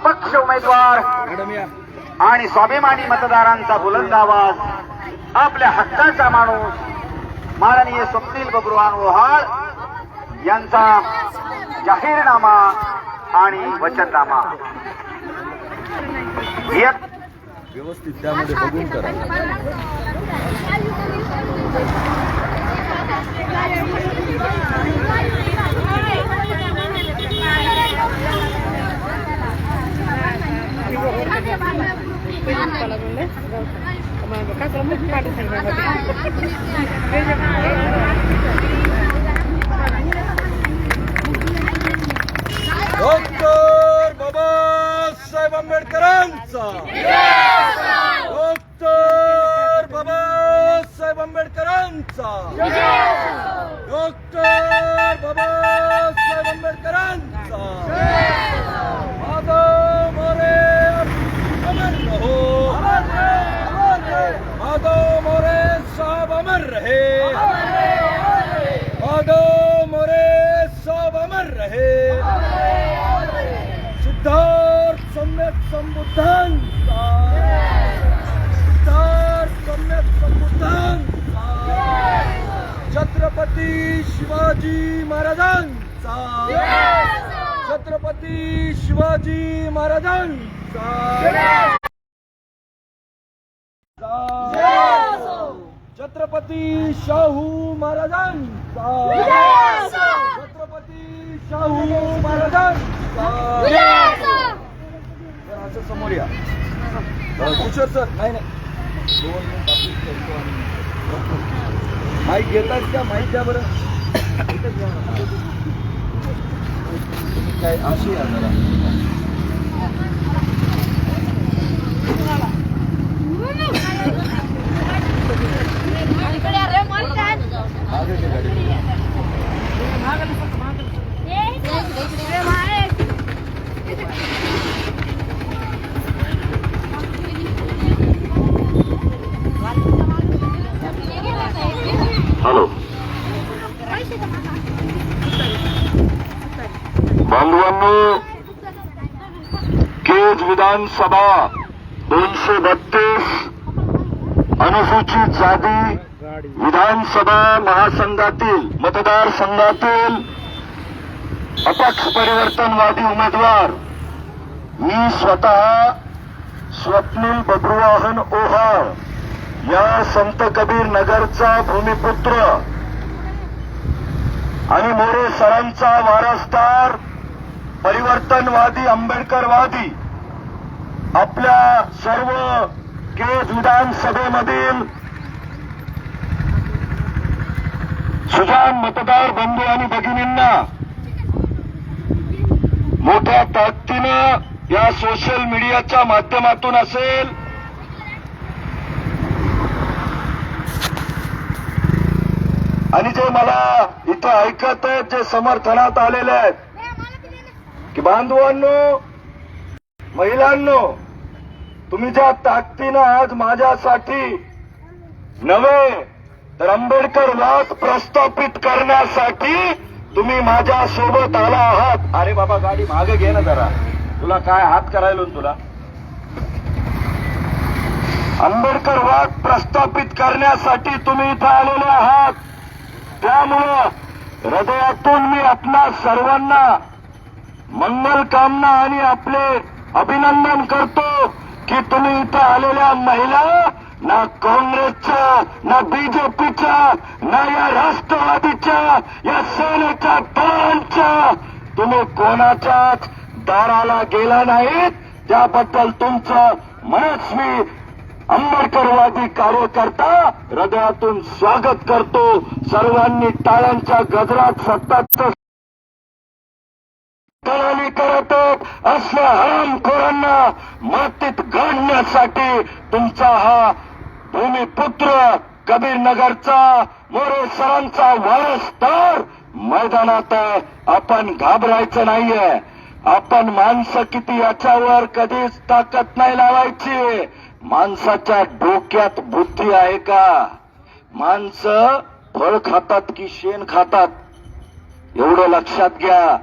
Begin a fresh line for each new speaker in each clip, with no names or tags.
अपक्ष उमेदवार आणि स्वाभिमानी मतदारांचा बुलंद आवाज आपल्या हक्काचा माणूस माननीय स्वप्नील बबरुवान ओहाळ यांचा जाहीरनामा आणि वचननामा.
व्यवस्थित त्यामध्ये बघून करा. பழம் வந்து அம்மா பக்கம் ரொம்ப பாட்டு சொல்கிறாங்க छत्रपती शिवाजी महाराजांचा. छत्रपती शिवाजी महाराजांचा. छत्रपती शाहू महाराजांचा. छत्रपती शाहू महाराजांचा. असं समोर या. किशोर सर नाही नाही. दोन मिनिट. माईक घेतात का माईक द्या बरं इथंच घ्या ना. तुम्ही काय अशी या जरा मागे घे गाडी.
बांधवांनो केज विधानसभा दोनशे बत्तीस अनुसूचित जाती विधानसभा महासंघातील मतदारसंघातील अपक्ष परिवर्तनवादी उमेदवार मी स्वतः स्वप्नील बब्रुवाहन ओहाळ या संत कबीर नगरचा भूमिपुत्र आणि मोरे सरांचा वारसदार परिवर्तनवादी आंबेडकरवादी आपल्या सर्व केज विधानसभेमधील सुजान मतदार बंधू आणि भगिनींना मोठ्या ताकदीनं या सोशल मीडियाच्या माध्यमातून असेल आणि जे मला इथं ऐकत आहेत जे समर्थनात आलेले आहेत की बांधवांनो महिलांनो तुम्ही ज्या ताकदीनं आज माझ्यासाठी नव्हे तर आंबेडकर वाद प्रस्थापित करण्यासाठी तुम्ही माझ्या सोबत आला आहात. अरे बाबा गाडी मागे घे ना जरा. तुला काय हात करायला तुला? आंबेडकर वाद प्रस्थापित करण्यासाठी तुम्ही इथं आलेले आहात. त्यामुळं हृदयातून मी आपणा सर्वांना मंगल कामना आणि आपले अभिनंदन करतो की तुम्ही इथं आलेल्या महिला ना काँग्रेसच्या ना बीजेपीच्या ना या राष्ट्रवादीच्या या सेनेच्या दलांच्या तुम्ही कोणाच्याच दाराला गेला नाहीत. त्याबद्दल तुमचं मनस मी आंबेडकरवादी कार्यकर्ता हृदयातून स्वागत करतो. सर्वांनी टाळ्यांच्या गजरात सत्ताचं करत आहेत असल्या हरामखोरांना मातीत गाडण्यासाठी तुमचा हा भूमिपुत्र कबीर नगरचा मोरे सरांचा वारसदार मैदानात आपण घाबरायचं नाहीये. आपण माणसं किती याच्यावर कधीच ताकद नाही लावायची. माणसाच्या डोक्यात बुद्धी आहे का? माणसं फळ खातात की शेण खातात? एवढं लक्षात घ्या.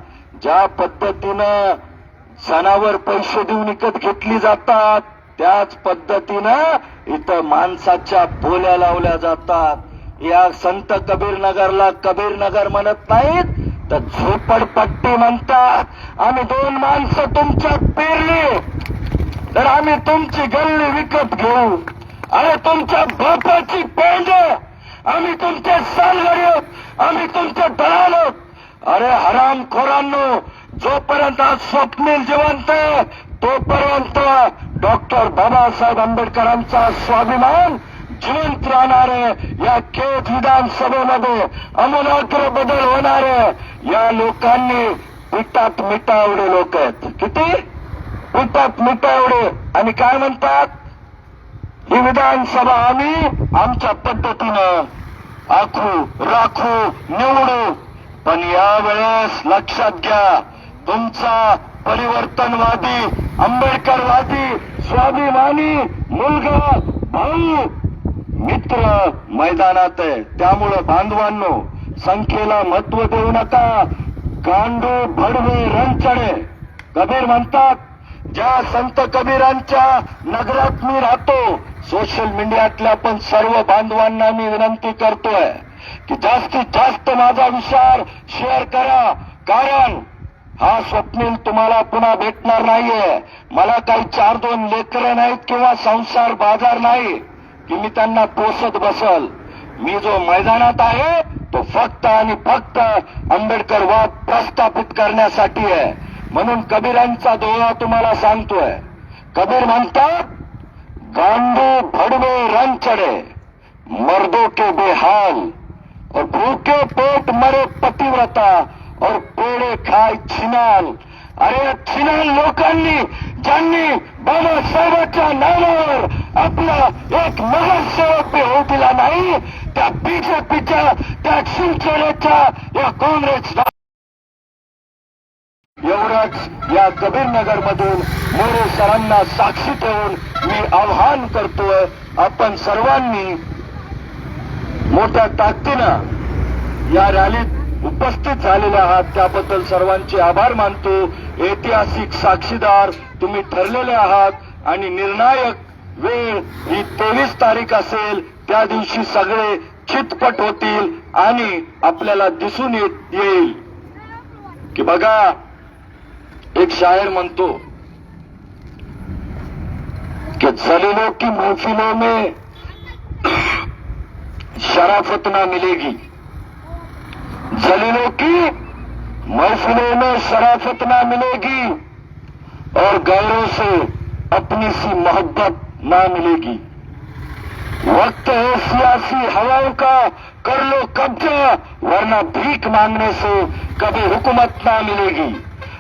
ज्या पद्धतीनं सणावर पैसे देऊन विकत घेतली जातात त्याच पद्धतीनं इथं माणसाच्या बोल्या लावल्या जातात. या संत कबीर नगरला कबीर नगर म्हणत नाहीत तर झोपडपट्टी म्हणतात आम्ही दोन माणसं तुमच्यात पेरली तर आम्ही तुमची गल्ली विकत घेऊ. अरे तुमच्या बापाची पेंड आम्ही तुमचे सालगडी आम्ही तुमचे दलाल आहोत. अरे हराम खोरांनो जोपर्यंत आज स्वप्नील जिवंत तोपर्यंत डॉक्टर बाबासाहेब आंबेडकरांचा स्वाभिमान जिवंत राहणार या खेत विधानसभेमध्ये अमूलाग्र बदल होणार या लोकांनी पिठात मिठा एवढे लोक आहेत. किती? पिठात मिठा एवढे आणि काय म्हणतात? ही विधानसभा आम्ही आमच्या पद्धतीनं आखू राखू निवडू पण यावेळेस लक्षात घ्या तुमचा परिवर्तनवादी आंबेडकरवादी स्वाभिमानी मुलगा भाऊ मित्र मैदानात आहे. त्यामुळं बांधवांनो संख्येला महत्त्व देऊ नका. गांडू भडवे रणचडे कबीर म्हणतात ज्या संत कबीरांच्या नगरात मी राहतो सोशल मीडियातल्या पण सर्व बांधवांना मी विनंती करतोय. की जास्तीत जास्त माझा विचार शेअर करा. कारण हा स्वप्नील तुम्हाला पुन्हा भेटणार नाहीये. मला काही चार दोन लेकरं नाहीत किंवा संसार बाजार नाही. की मी त्यांना पोसत बसल. मी जो मैदानात आहे तो फक्त आणि फक्त आंबेडकर वाद प्रस्थापित करण्यासाठी आहे. म्हणून कबीरांचा दोहा तुम्हाला सांगतोय. कबीर म्हणतात गांडू भडवे रन चढ़े के बेहाल. और भूखे पेट मरे पतिव्रता और पेड़े खाय छिनाल। अरे छिनाल लोकांनी ज्यांनी बाबासाहेबांच्या नावावर आपला एक नगरसेवक होऊ दिला नाही त्या बीजेपीच्या त्या शिवसेनेच्या या काँग्रेस एवढंच या कबीरनगर मधून मोरे सरांना साक्षी ठेवून मी आव्हान करतोय. आपण सर्वांनी मोठ्या ताकदीनं या रॅलीत उपस्थित झालेले आहात. त्याबद्दल सर्वांचे आभार मानतो. ऐतिहासिक साक्षीदार तुम्ही ठरलेले आहात आणि निर्णायक वेळ ही तेवीस तारीख असेल त्या दिवशी सगळे चितपट होतील आणि आपल्याला दिसून येत- येईल. की बघा एक शायर म्हणतो की जलीलों की महफिलों में शराफत ना मिलेगी। जलीलों की महफिलों में शराफत ना मिलेगी और गैरों से अपनी सी मोहब्बत ना मिलेगी। वक्त है सियासी हवाओं का कर लो कब्जा वरना भीख मांगने से कभी हुकूमत ना मिलेगी।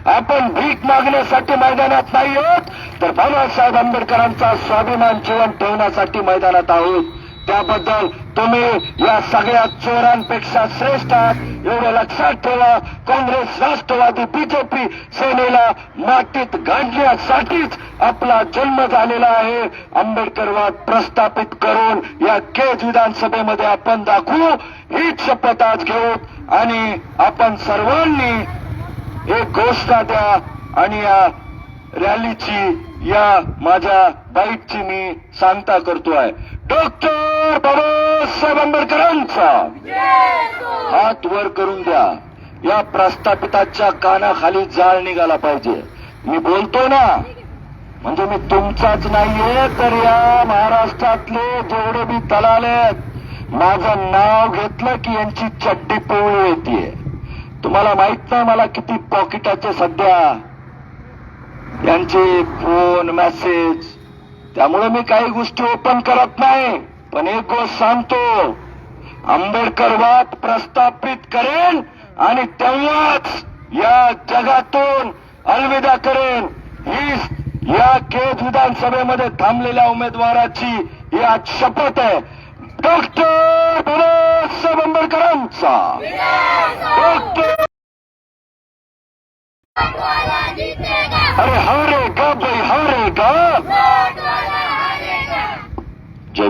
आपण भीक मागण्यासाठी मैदानात नाही आहोत तर बाबासाहेब आंबेडकरांचा स्वाभिमान जीवन ठेवण्यासाठी मैदानात आहोत। त्याबद्दल तुम्ही या सगळ्या चोरांपेक्षा श्रेष्ठ आहात. एवढं लक्षात ठेवा काँग्रेस राष्ट्रवादी बीजेपी सेनेला मातीत गाडण्यासाठीच आपला जन्म झालेला आहे. आंबेडकरवाद प्रस्थापित करून या केज विधानसभेमध्ये आपण दाखवू हीच शपथ आज घेऊ आणि आपण सर्वांनी एक घोषणा द्या आणि या रॅलीची या माझ्या बाईकची मी सांगता करतोय. डॉक्टर बाबासाहेब आंबेडकरांचा हात वर करून द्या. या प्रस्थापिताच्या कानाखाली जाळ निघाला पाहिजे. मी बोलतो ना म्हणजे मी तुमचाच नाहीये तर या महाराष्ट्रातले जेवढे बी दलाल आहेत माझं नाव घेतलं की यांची चड्डी पोळी येते तुम्हाला माहीत नाही मला किती पॉकेटाचे सध्या त्यांचे फोन मेसेज त्यामुळे मी काही गोष्टी ओपन करत नाही पण एक गोष्ट सांगतो. आंबेडकरवाद प्रस्थापित करेन आणि तेव्हाच या जगातून अलविदा करेन. ही या केज विधानसभेमध्ये थांबलेल्या उमेदवाराची ही आज शपथ आहे. डॉक्टर बाबासाहेब आंबेडकरांचा. डॉक्टर अरे हारेगा भाई हारेगा जय